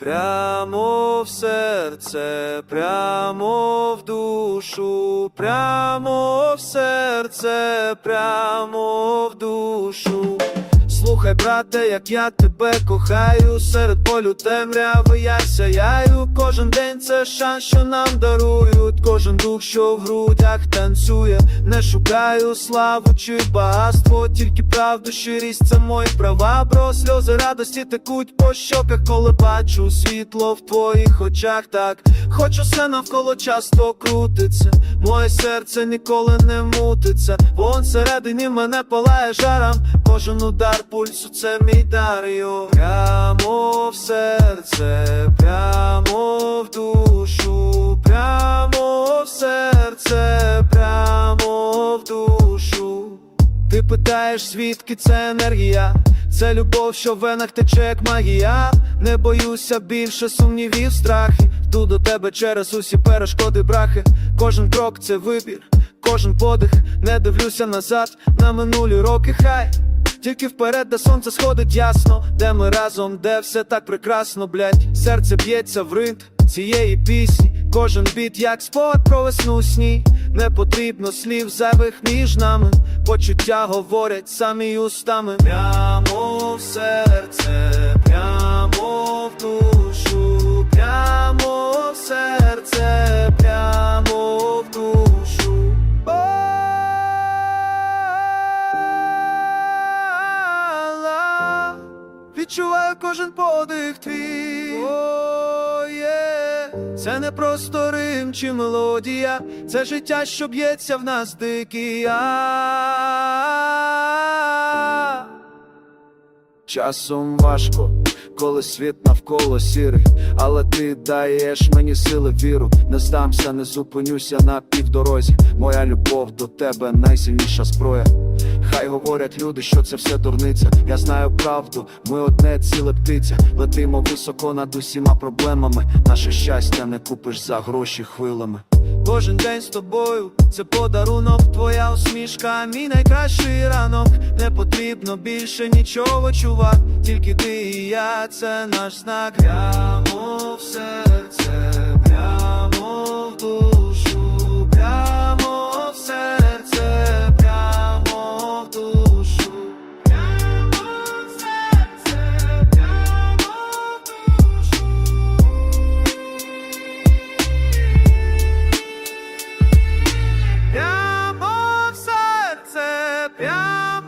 Прямо в серце, прямо в душу, прямо в серце, прямо в душу. Слухай, брате, як я тебе кохаю, серед полю темряви я сяяю. Кожен день це шанс, що нам дарують. Кожен дух, що в грудях танцює. Не шукаю славу чи багатство, тільки правду, щирість це мої права, бро. Сльози радості текуть по щоках, коли бачу світло в твоїх очах. Так хочу все навколо часто крутиться. Моє серце ніколи не мутиться. Вон всередині мене палає жаром. Кожен удар пульсу це мій дар йо. Прямо в серце, прямо в душу, прямо в серце, прямо в душу. Ти питаєш, звідки це енергія? Це любов, що в венах тече, як магія. Не боюся більше сумнівів, страхи. Йду до тебе через усі перешкоди, брахи. Кожен крок це вибір, кожен подих. Не дивлюся назад на минулі роки, хай. Тільки вперед, де сонце сходить ясно, де ми разом, де все так прекрасно, блять. Серце б'ється в ритм цієї пісні. Кожен біт, як спогад про весну сні. Не потрібно слів зайвих між нами. Почуття говорять самі устами. Прямо в серце, прямо в душу, прямо в серце, прямо в душу. О-ла-ла. Відчуваю кожен подих твій. О, є. Це не просто рим чи мелодія, це життя, що б'ється в нас дикий. Часом важко, коли світ навколо сірий, але ти даєш мені сили віру, не здамся, не зупинюся на півдорозі. Моя любов до тебе найсильніша зброя. Хай говорять люди, що це все дурниця. Я знаю правду, ми одне ціле птиця. Летимо високо над усіма проблемами. Наше щастя не купиш за гроші хвилами. Кожен день з тобою це подарунок, твоя усмішка, мій найкращий ранок. Не потрібно більше нічого, чувак. Тільки ти і я, це наш знак. Серце, 喵